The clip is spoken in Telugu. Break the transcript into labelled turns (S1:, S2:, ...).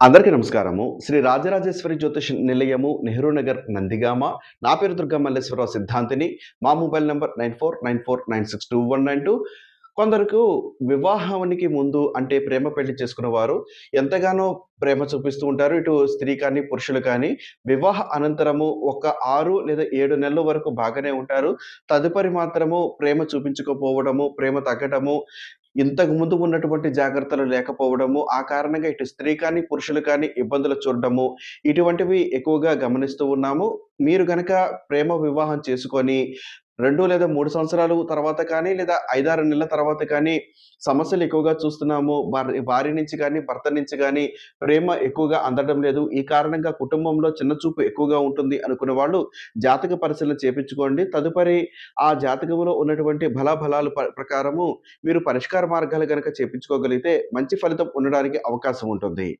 S1: అందరికీ నమస్కారము. శ్రీ రాజరాజేశ్వరి జ్యోతిష్ నిలయము నెహ్రూ నగర్ నందిగామ. నా పేరు దుర్గా మల్లేశ్వరరావు సిద్ధాంతిని. మా mobile number nine four nine four nine six two one nine two. కొందరికి వివాహానికి ముందు అంటే ప్రేమ పెళ్ళి చేసుకున్న వారు ఎంతగానో ప్రేమ చూపిస్తూ ఉంటారు. ఇటు స్త్రీ కానీ పురుషులు కానీ వివాహ అనంతరము ఒక ఆరు లేదా ఏడు నెలల వరకు బాగానే ఉంటారు. తదుపరి మాత్రము ప్రేమ చూపించుకోపోవడము ప్రేమ తగ్గడము ఇంతకు ముందు ఉన్నటువంటి జాగ్రత్తలు లేకపోవడము ఆ కారణంగా ఇటు స్త్రీ కానీ పురుషులు కానీ ఇబ్బందులు చూడడము ఇటువంటివి ఎక్కువగా గమనిస్తూ ఉన్నాము. మీరు గనక ప్రేమ వివాహం చేసుకొని రెండు లేదా మూడు సంవత్సరాలు తర్వాత కానీ లేదా 5, 6 నెలల తర్వాత కానీ సమస్యలు ఎక్కువగా చూస్తున్నాము. భార్య భార్య నుంచి కానీ భర్త నుంచి కానీ ప్రేమ ఎక్కువగా అందడం లేదు. ఈ కారణంగా కుటుంబంలో చిన్న చూపు ఎక్కువగా ఉంటుంది అనుకునే వాళ్ళు జాతక పరిశీలన చేపించుకోండి. తదుపరి ఆ జాతకంలో ఉన్నటువంటి బలాబలాలు ప్రకారము మీరు పరిష్కార మార్గాలు కనుక చేపించుకోగలిగితే మంచి ఫలితం ఉండడానికి అవకాశం ఉంటుంది.